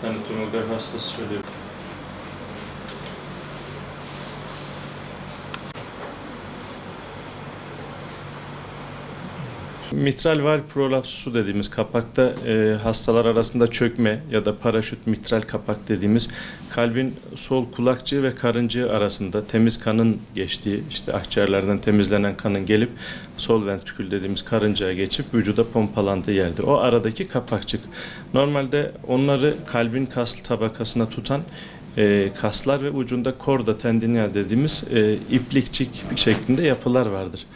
Bir tane tomografi hastası Mitral valv prolapsusu dediğimiz kapakta e, hastalar arasında çökme ya da paraşüt mitral kapak dediğimiz kalbin sol kulakçığı ve karıncığı arasında temiz kanın geçtiği işte akciğerlerden temizlenen kanın gelip sol ventrikül dediğimiz karıncaya geçip vücuda pompalandığı yerdir. O aradaki kapakçık. Normalde onları kalbin kaslı tabakasına tutan e, kaslar ve ucunda korda tendinia dediğimiz e, iplikçik şeklinde yapılar vardır.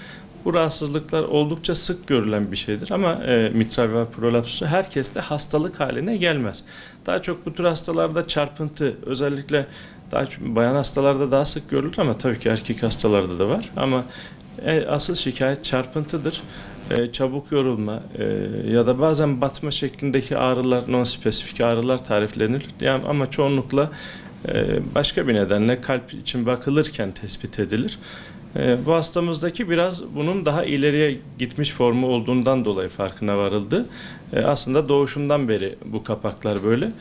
Bu rahatsızlıklar oldukça sık görülen bir şeydir ama e, mitral valv prolapsusu herkeste hastalık haline gelmez. Daha çok bu tür hastalarda çarpıntı özellikle daha bayan hastalarda daha sık görülür ama tabii ki erkek hastalarda da var ama e, asıl şikayet çarpıntıdır. E, çabuk yorulma e, ya da bazen batma şeklindeki ağrılar, non-spesifik ağrılar tariflenir. Yani ama çoğunlukla e, başka bir nedenle kalp için bakılırken tespit edilir. E, bu hastamızdaki biraz bunun daha ileriye gitmiş formu olduğundan dolayı farkına varıldı. E, aslında doğuşundan beri bu kapaklar böyle.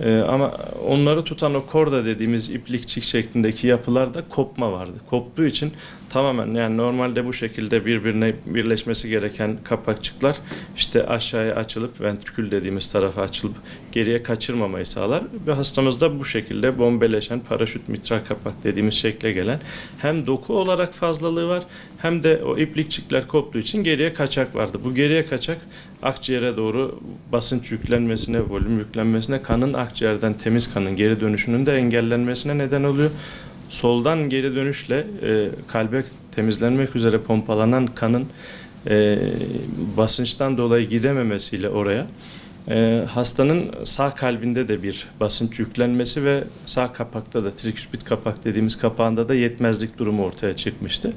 E, ama onları tutan o korda dediğimiz iplikçik şeklindeki yapılarda kopma vardı. Koptuğu için tamamen yani normalde bu şekilde birbirine birleşmesi gereken kapakçıklar işte aşağıya açılıp ventrikül dediğimiz tarafa açılıp geriye kaçırmamayı sağlar. Ve hastamızda bu şekilde bombeleşen paraşüt mitral kapak dediğimiz şekle gelen hem doku olarak fazlalığı var hem de o iplikçikler koptuğu için geriye kaçak vardı. Bu geriye kaçak akciğere doğru basınç yüklenmesine, volüm yüklenmesine, kanın akciğerden temiz kanın geri dönüşünün de engellenmesine neden oluyor. Soldan geri dönüşle e, kalbe temizlenmek üzere pompalanan kanın e, basınçtan dolayı gidememesiyle oraya e, hastanın sağ kalbinde de bir basınç yüklenmesi ve sağ kapakta da triküspit kapak dediğimiz kapağında da yetmezlik durumu ortaya çıkmıştı.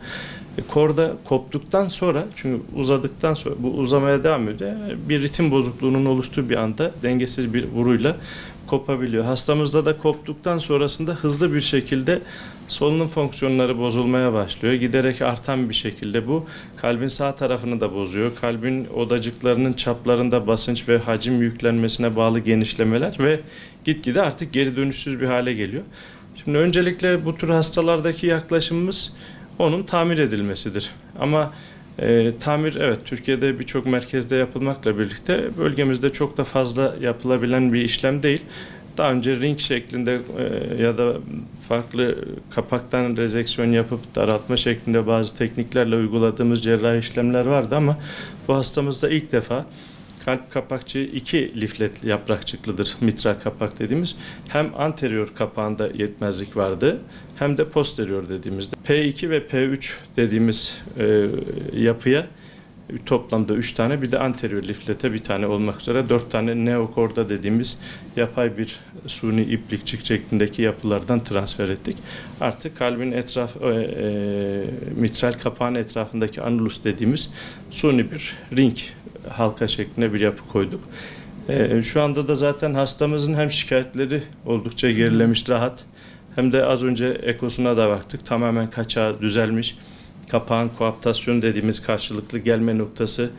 E, korda koptuktan sonra çünkü uzadıktan sonra bu uzamaya devam ediyor. Bir ritim bozukluğunun oluştuğu bir anda dengesiz bir vuruyla kopabiliyor. Hastamızda da koptuktan sonrasında hızlı bir şekilde solunum fonksiyonları bozulmaya başlıyor. Giderek artan bir şekilde bu kalbin sağ tarafını da bozuyor. Kalbin odacıklarının çaplarında basınç ve hacim yüklenmesine bağlı genişlemeler ve gitgide artık geri dönüşsüz bir hale geliyor. Şimdi öncelikle bu tür hastalardaki yaklaşımımız onun tamir edilmesidir. Ama e, tamir evet Türkiye'de birçok merkezde yapılmakla birlikte bölgemizde çok da fazla yapılabilen bir işlem değil. Daha önce ring şeklinde e, ya da farklı kapaktan rezeksiyon yapıp daraltma şeklinde bazı tekniklerle uyguladığımız cerrahi işlemler vardı ama bu hastamızda ilk defa kalp kapakçığı iki liflet yaprakçıklıdır mitral kapak dediğimiz. Hem anterior kapağında yetmezlik vardı hem de posterior dediğimizde. P2 ve P3 dediğimiz e, yapıya toplamda 3 tane bir de anterior liflete bir tane olmak üzere 4 tane neokorda dediğimiz yapay bir suni iplikçik şeklindeki yapılardan transfer ettik. Artık kalbin etraf e, e, mitral kapağın etrafındaki anulus dediğimiz suni bir ring halka şeklinde bir yapı koyduk. E, şu anda da zaten hastamızın hem şikayetleri oldukça gerilemiş, rahat hem de az önce ekosuna da baktık. Tamamen kaçağı düzelmiş kapağın koaptasyon dediğimiz karşılıklı gelme noktası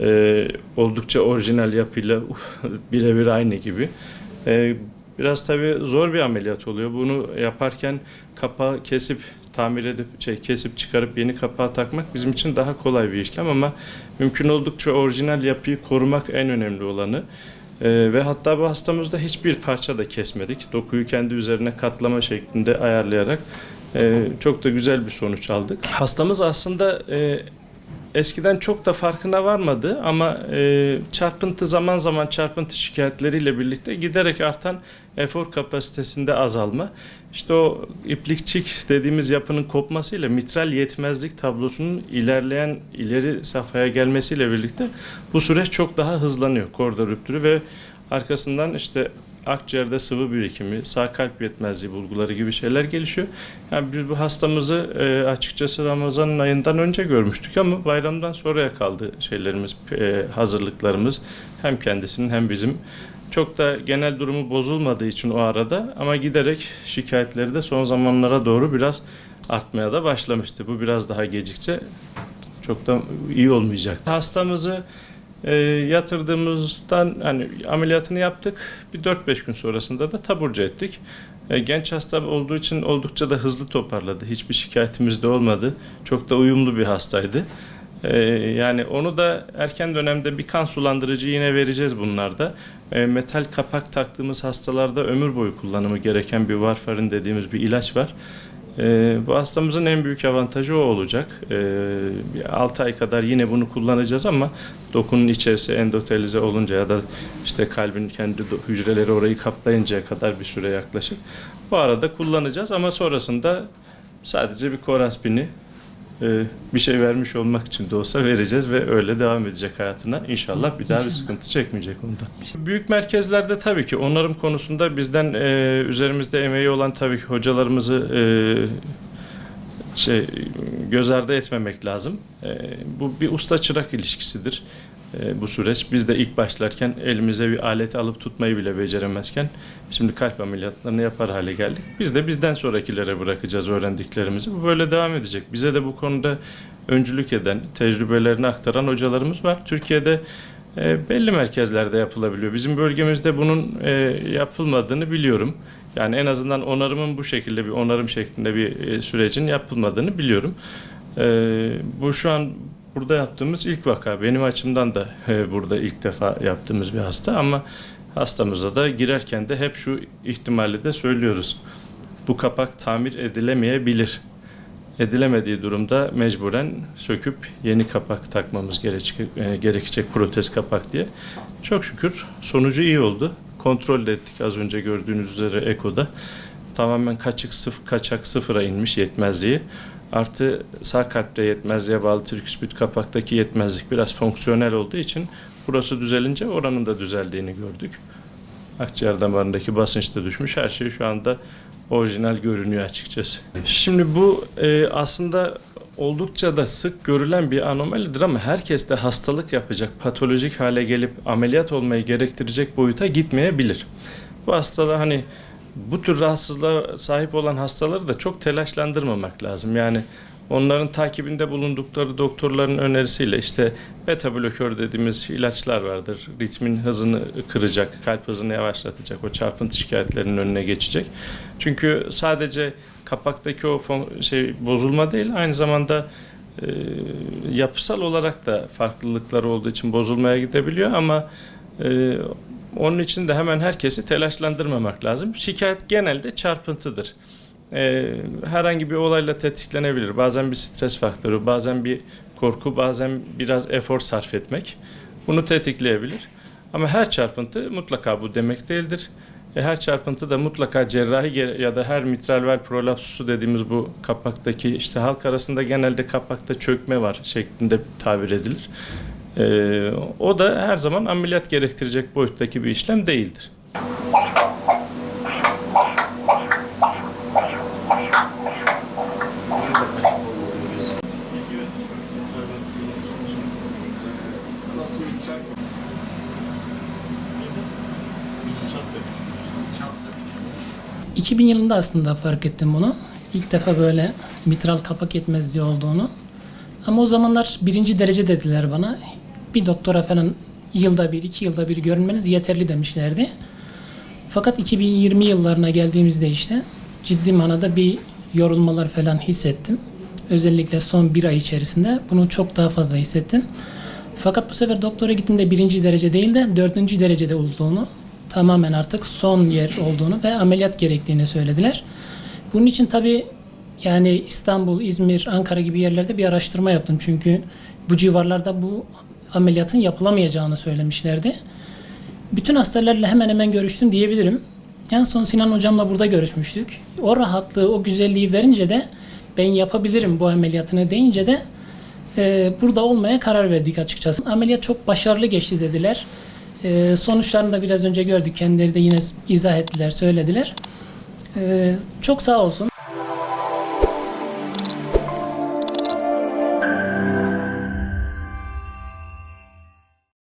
e, oldukça orijinal yapıyla birebir aynı gibi. E, biraz tabii zor bir ameliyat oluyor. Bunu yaparken kapağı kesip tamir edip şey kesip çıkarıp yeni kapağı takmak bizim için daha kolay bir işlem ama mümkün oldukça orijinal yapıyı korumak en önemli olanı. Ee, ve hatta bu hastamızda hiçbir parça da kesmedik. Dokuyu kendi üzerine katlama şeklinde ayarlayarak e, çok da güzel bir sonuç aldık. Hastamız aslında e, eskiden çok da farkına varmadı ama e, çarpıntı zaman zaman çarpıntı şikayetleriyle birlikte giderek artan efor kapasitesinde azalma. İşte o iplikçik dediğimiz yapının kopmasıyla mitral yetmezlik tablosunun ilerleyen ileri safhaya gelmesiyle birlikte bu süreç çok daha hızlanıyor koridor rüptürü ve arkasından işte akciğerde sıvı birikimi, sağ kalp yetmezliği bulguları gibi şeyler gelişiyor. Yani biz bu hastamızı e, açıkçası Ramazan ayından önce görmüştük ama bayramdan sonraya kaldı şeylerimiz, e, hazırlıklarımız hem kendisinin hem bizim. Çok da genel durumu bozulmadığı için o arada ama giderek şikayetleri de son zamanlara doğru biraz artmaya da başlamıştı. Bu biraz daha gecikse çok da iyi olmayacak. Hastamızı E, yatırdığımızdan hani ameliyatını yaptık. Bir 4-5 gün sonrasında da taburcu ettik. E, genç hasta olduğu için oldukça da hızlı toparladı. Hiçbir şikayetimiz de olmadı. Çok da uyumlu bir hastaydı. E, yani onu da erken dönemde bir kan sulandırıcı yine vereceğiz bunlarda. E, metal kapak taktığımız hastalarda ömür boyu kullanımı gereken bir varfarin dediğimiz bir ilaç var. E, bu hastamızın en büyük avantajı o olacak. E, 6 ay kadar yine bunu kullanacağız ama dokunun içerisi endotelize olunca ya da işte kalbin kendi hücreleri orayı kaplayıncaya kadar bir süre yaklaşık. Bu arada kullanacağız ama sonrasında sadece bir koraspini bir şey vermiş olmak için de olsa vereceğiz ve öyle devam edecek hayatına. İnşallah bir daha bir sıkıntı çekmeyecek ondan. Büyük merkezlerde tabii ki onarım konusunda bizden e, üzerimizde emeği olan tabii ki hocalarımızı e, şey göz ardı etmemek lazım. E, bu bir usta çırak ilişkisidir. E, bu süreç biz de ilk başlarken elimize bir alet alıp tutmayı bile beceremezken şimdi kalp ameliyatlarını yapar hale geldik. Biz de bizden sonrakilere bırakacağız öğrendiklerimizi. Bu böyle devam edecek. Bize de bu konuda öncülük eden, tecrübelerini aktaran hocalarımız var. Türkiye'de e, belli merkezlerde yapılabiliyor. Bizim bölgemizde bunun e, yapılmadığını biliyorum. Yani en azından onarımın bu şekilde bir onarım şeklinde bir e, sürecin yapılmadığını biliyorum. E, bu şu an burada yaptığımız ilk vaka. Benim açımdan da e, burada ilk defa yaptığımız bir hasta ama hastamıza da girerken de hep şu ihtimali de söylüyoruz. Bu kapak tamir edilemeyebilir. Edilemediği durumda mecburen söküp yeni kapak takmamız e, gerekecek protez kapak diye. Çok şükür sonucu iyi oldu. Kontrol ettik az önce gördüğünüz üzere ekoda. Tamamen kaçık sıf kaçak sıfıra inmiş yetmezliği. Artı sağ kalpte yetmezliğe bağlı triküspit kapaktaki yetmezlik biraz fonksiyonel olduğu için burası düzelince oranın da düzeldiğini gördük. Akciğer damarındaki basınç da düşmüş. Her şey şu anda orijinal görünüyor açıkçası. Şimdi bu e, aslında oldukça da sık görülen bir anomalidir ama herkes de hastalık yapacak, patolojik hale gelip ameliyat olmayı gerektirecek boyuta gitmeyebilir. Bu hastalar hani bu tür rahatsızlığa sahip olan hastaları da çok telaşlandırmamak lazım. Yani onların takibinde bulundukları doktorların önerisiyle işte beta blokör dediğimiz ilaçlar vardır. Ritmin hızını kıracak, kalp hızını yavaşlatacak, o çarpıntı şikayetlerinin önüne geçecek. Çünkü sadece kapaktaki o şey bozulma değil, aynı zamanda e, yapısal olarak da farklılıkları olduğu için bozulmaya gidebiliyor ama e, onun için de hemen herkesi telaşlandırmamak lazım. Şikayet genelde çarpıntıdır. Ee, herhangi bir olayla tetiklenebilir. Bazen bir stres faktörü, bazen bir korku, bazen biraz efor sarf etmek. Bunu tetikleyebilir. Ama her çarpıntı mutlaka bu demek değildir. E, her çarpıntı da mutlaka cerrahi ya da her mitral valv prolapsusu dediğimiz bu kapaktaki işte halk arasında genelde kapakta çökme var şeklinde tabir edilir. Ee, o da her zaman ameliyat gerektirecek boyuttaki bir işlem değildir. Nasıl mitral? 2000 yılında aslında fark ettim bunu. İlk defa böyle mitral kapak yetmezliği olduğunu. Ama o zamanlar birinci derece dediler bana. Bir doktora falan yılda bir, iki yılda bir görünmeniz yeterli demişlerdi. Fakat 2020 yıllarına geldiğimizde işte ciddi manada bir yorulmalar falan hissettim. Özellikle son bir ay içerisinde bunu çok daha fazla hissettim. Fakat bu sefer doktora gittiğimde birinci derece değil de dördüncü derecede olduğunu, tamamen artık son yer olduğunu ve ameliyat gerektiğini söylediler. Bunun için tabii yani İstanbul, İzmir, Ankara gibi yerlerde bir araştırma yaptım. Çünkü bu civarlarda bu ameliyatın yapılamayacağını söylemişlerdi. Bütün hastalarla hemen hemen görüştüm diyebilirim. En son Sinan hocamla burada görüşmüştük. O rahatlığı, o güzelliği verince de ben yapabilirim bu ameliyatını deyince de e, burada olmaya karar verdik açıkçası. Ameliyat çok başarılı geçti dediler. E, sonuçlarını da biraz önce gördük. Kendileri de yine izah ettiler, söylediler. E, çok sağ olsun.